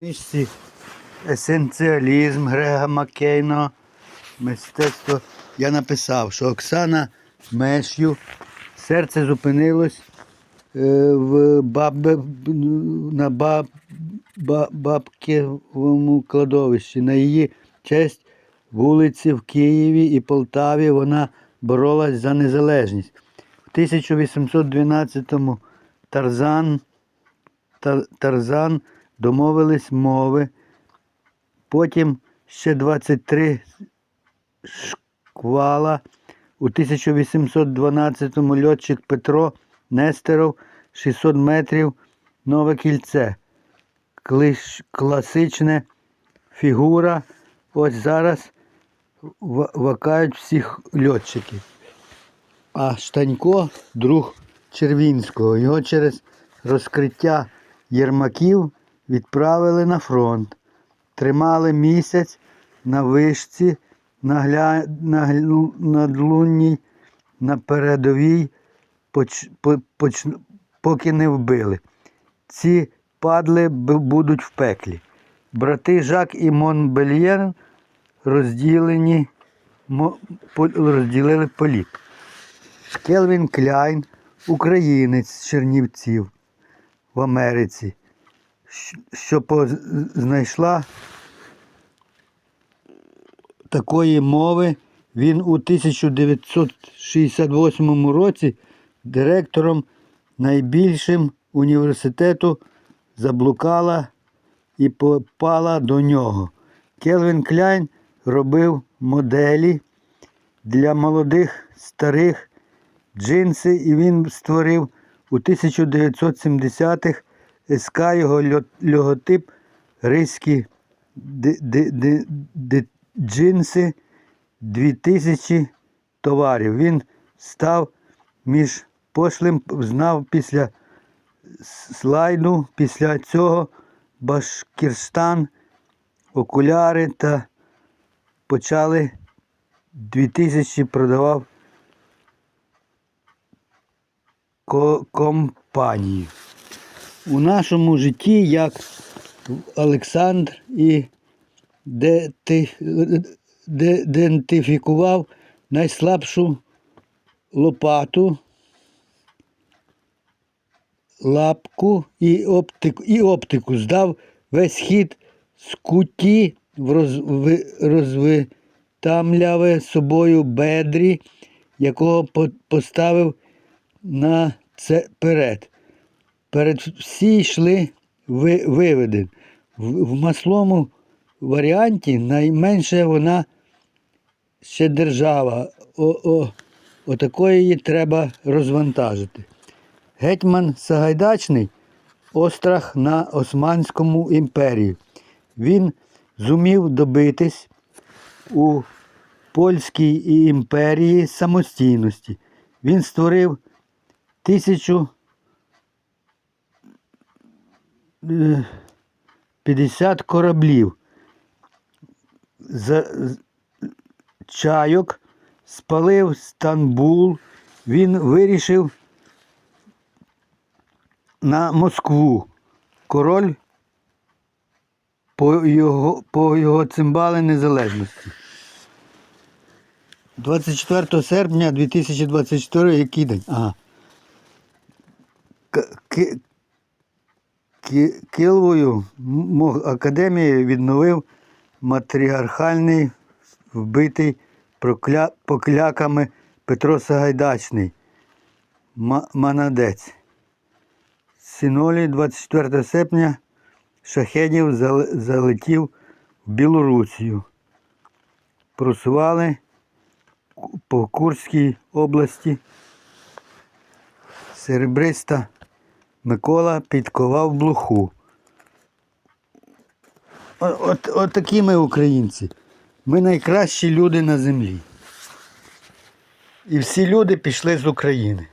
книжці Есенціалізм Грега Маккейна. Мистецтво. Я написав, що Оксана Мешю серце зупинилось е, в бабе, на баб, ба- бабківому кладовищі. На її честь вулиці в Києві і Полтаві вона боролась за незалежність. В 1812-му Тарзан Тар- Тарзан домовились мови. Потім ще 23 шквала. У 1812-му льотчик Петро Нестеров 600 метрів нове кільце. Клиш, класичне фігура. Ось зараз вакають всіх льотчиків. А Штанько друг Червінського. Його через розкриття Єрмаків відправили на фронт. Тримали місяць на вишці, на, гля... на надлунній, на передовій, поч... поч... поки не вбили. Ці падли будуть в пеклі. Брати Жак і Монбельєр розділені, розділили політ. Келвін Кляйн, українець з Чернівців в Америці, що знайшла такої мови. Він у 1968 році директором найбільшим університету заблукала і попала до нього. Келвін Кляйн робив моделі для молодих старих джинси, і він створив у 1970-х СК його льо- логотип ризькі джинси 2000 товарів. Він став між пошлим, знав після слайду, після цього Башкірстан, окуляри та почали 2000 продавав компанії. У нашому житті, як Олександр і де ти, де, ідентифікував найслабшу лопату, лапку і оптику, і оптику. Здав весь хід з куті в розви, розвитамляве собою бедрі, якого поставив на це перед. Перед всі йшли ви, виведен. В, маслому варіанті найменше вона ще держава. Отакої її треба розвантажити. Гетьман Сагайдачний острах на Османському імперії. Він зумів добитись у польській імперії самостійності. Він створив тисячу 50 кораблів з з- чайок, спалив Стамбул. Він вирішив на Москву. Король по його, по його цимбали незалежності. 24 серпня 2024 який день? Ага. К- Ки- Ки- Килвою мо- академії відновив матріархальний вбитий прокля... покляками Петро Сагайдачний. Ма- Манадець. Синолі 24 серпня Шахедів зал- залетів в Білорусію. Просували по Курській області. Серебриста Микола підковав блоху. От, От, от такі ми українці. Ми найкращі люди на землі. І всі люди пішли з України.